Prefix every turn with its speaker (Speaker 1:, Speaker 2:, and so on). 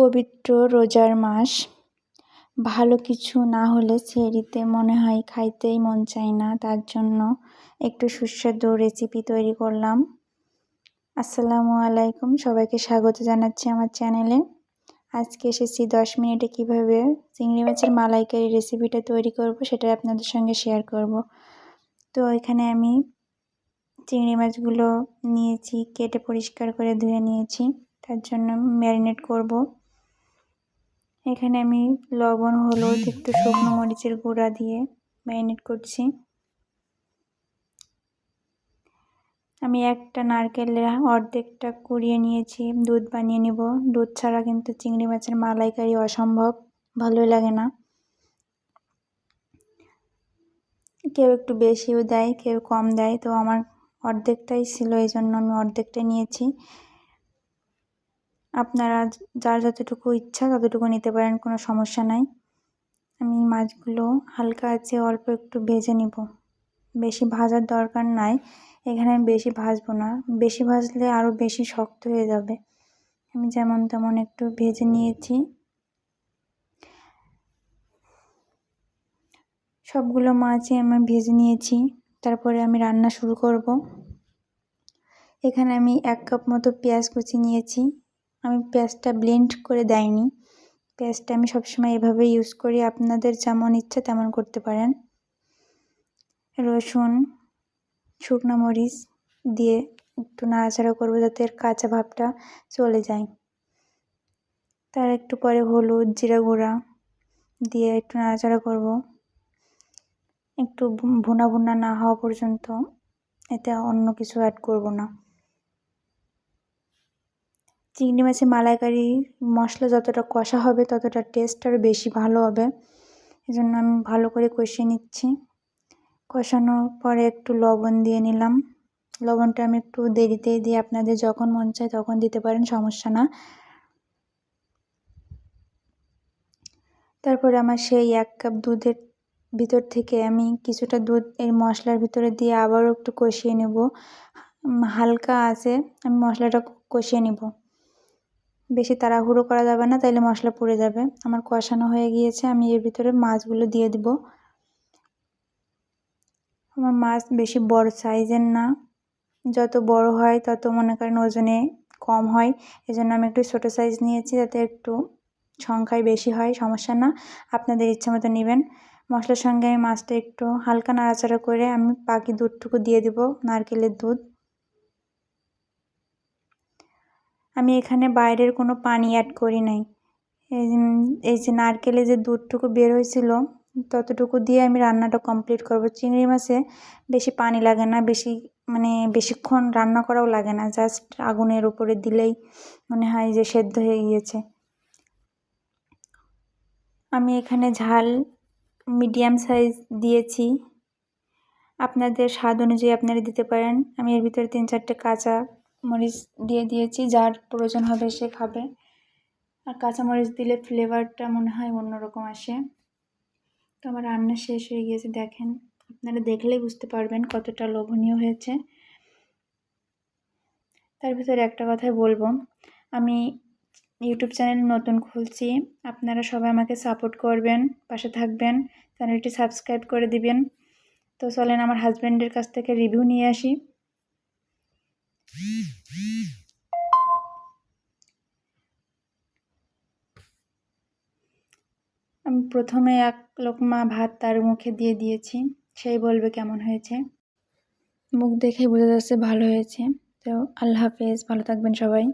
Speaker 1: পবিত্র রোজার মাস। ভালো কিছু না হলে সেহরিতে মনে হয় খাইতেই মন চায় না, তার জন্য একটু সুস্বাদু রেসিপি তৈরি করলাম। আসসালামু আলাইকুম, সবাইকে স্বাগত জানাচ্ছি আমার চ্যানেলে আজকে এসেছি দশ মিনিটে কীভাবে চিংড়ি মাছের মালাইকারি রেসিপিটা তৈরি করব সেটা আপনাদের সঙ্গে শেয়ার করব। তো এখানে আমি চিংড়ি মাছগুলো নিয়েছি, কেটে পরিষ্কার করে ধুয়ে নিয়েছি, তার জন্য ম্যারিনেট করব। এখানে আমি লবণ, হলুদ, একটু শুকনো মরিচের গুঁড়া দিয়ে ম্যারিনেট করছি। আমি একটা নারকেলের অর্ধেকটা কুড়িয়ে নিয়েছি, দুধ বানিয়ে নিব। দুধ ছাড়া কিন্তু চিংড়ি মাছের মালাইকারি অসম্ভব, ভালোই লাগে না। কেউ একটু বেশিও দেয়, কেউ কম দেয়, তো আমার অর্ধেকটাই ছিল এই জন্য আমি অর্ধেকটাই নিয়েছি। আপনারা যার যতটুকু ইচ্ছা ততটুকু নিতে পারেন, কোনো সমস্যা নাই। আমি মাছগুলো হালকা আছে অল্প একটু ভেজে নিব। বেশি ভাজার দরকার নাই। এখানে আমি বেশি ভাজবো না। বেশি ভাজলে আরও বেশি শক্ত হয়ে যাবে। আমি যেমন তেমন একটু ভেজে নিয়েছি। সবগুলো মাছই আমি ভেজে নিয়েছি। তারপরে আমি রান্না শুরু করব। এখানে আমি এক কাপ মতো পেঁয়াজ কুচি নিয়েছি। আমি পেঁয়াজটা ব্লেন্ড করে দেয়নি। পেঁয়াজটা আমি সবসময় এভাবে ইউজ করি। আপনাদের যেমন ইচ্ছা তেমন করতে পারেন। রসুন, শুকনো মরিচ দিয়ে একটু নাড়াচাড়া করব যাতে এর কাঁচা ভাবটা চলে যায়। তার একটু পরে হলুদ, জিরা গুঁড়া দিয়ে একটু নাড়াচাড়া করব। একটু ভুনা ভুনা না হওয়া পর্যন্ত এতে অন্য কিছু অ্যাড করব না। চিংড়ি মাছের মালাইকারি মশলা যতটা কষা হবে, ততটা টেস্ট আরও বেশি ভালো হবে। এজন্য আমি ভালো করে কষিয়ে নিচ্ছি। কষানোর পরে একটু লবণ দিয়ে নিলাম। লবণটা আমি একটু দেরিতেই দিয়ে আপনাদের যখন মন চায় তখন দিতে পারেন, সমস্যা না। তারপরে আমার সেই এক কাপ দুধের ভিতর থেকে আমি কিছুটা দুধ এর মশলার ভিতরে দিয়ে আবারও একটু কষিয়ে নেব। হালকা আছে, আমি মশলাটা কষিয়ে নেব। বেশি তাড়াহুড়ো করা যাবে না, তাইলে মশলা পুড়ে যাবে। আমার কষানো হয়ে গিয়েছে, আমি এর ভিতরে মাছগুলো দিয়ে দিব। আমার মাছ বেশি বড় সাইজের না। যত বড় হয়, তত মনে করেন ওজনে কম হয়। এজন্য আমি একটু ছোটো সাইজ নিয়েছি, যাতে একটু সংখ্যায় বেশি হয়, সমস্যা না। আপনাদের ইচ্ছা মতো নেবেন। মশলার সঙ্গে আমি মাছটা একটু হালকা নাড়াচাড়া করে আমি বাকি দুধটুকু দিয়ে দেব, নারকেলের দুধ। আমি এখানে বাইরের কোনো পানি অ্যাড করি নাই। এই যে নারকেলে যে দুধটুকু বের হয়েছিল, ততটুকু দিয়ে আমি রান্নাটা কমপ্লিট করব। চিংড়ি মাছে বেশি পানি লাগে না, বেশি মানে বেশিক্ষণ রান্না করাও লাগে না জাস্ট আগুনের উপরে দিলেই মনে হয় যে সেদ্ধ হয়ে গিয়েছে। আমি এখানে ঝাল মিডিয়াম সাইজ দিয়েছি। আপনাদের স্বাদ অনুযায়ী আপনারা দিতে পারেন। আমি এর ভিতরে তিন চারটে কাঁচা মরিচ দিয়ে দিয়েছি, যার প্রয়োজন হবে সে খাবে। আর কাঁচামরিচ দিলে ফ্লেভারটা মনে হয় অন্যরকম আসে। তো আমার রান্না শেষ হয়ে গিয়েছে, দেখেন। আপনারা দেখলেই বুঝতে পারবেন কতটা লোভনীয় হয়েছে। তার ভিতরে একটা কথাই বলব, আমি ইউটিউব চ্যানেল নতুন খুলছি, আপনারা সবাই আমাকে সাপোর্ট করবেন, পাশে থাকবেন, চ্যানেলটি সাবস্ক্রাইব করে দিবেন। তো চলেন আমার হাজব্যান্ডের কাছ থেকে রিভিউ নিয়ে আসি। আমি প্রথমে এক লোকমা ভাত তার মুখে দিয়ে দিয়েছি। সেই বলবে কেমন হয়েছে? মুখ দেখে বোঝা যাচ্ছে ভালো হয়েছে। তো আল্লাহ হাফেজ, ভালো থাকবেন সবাই।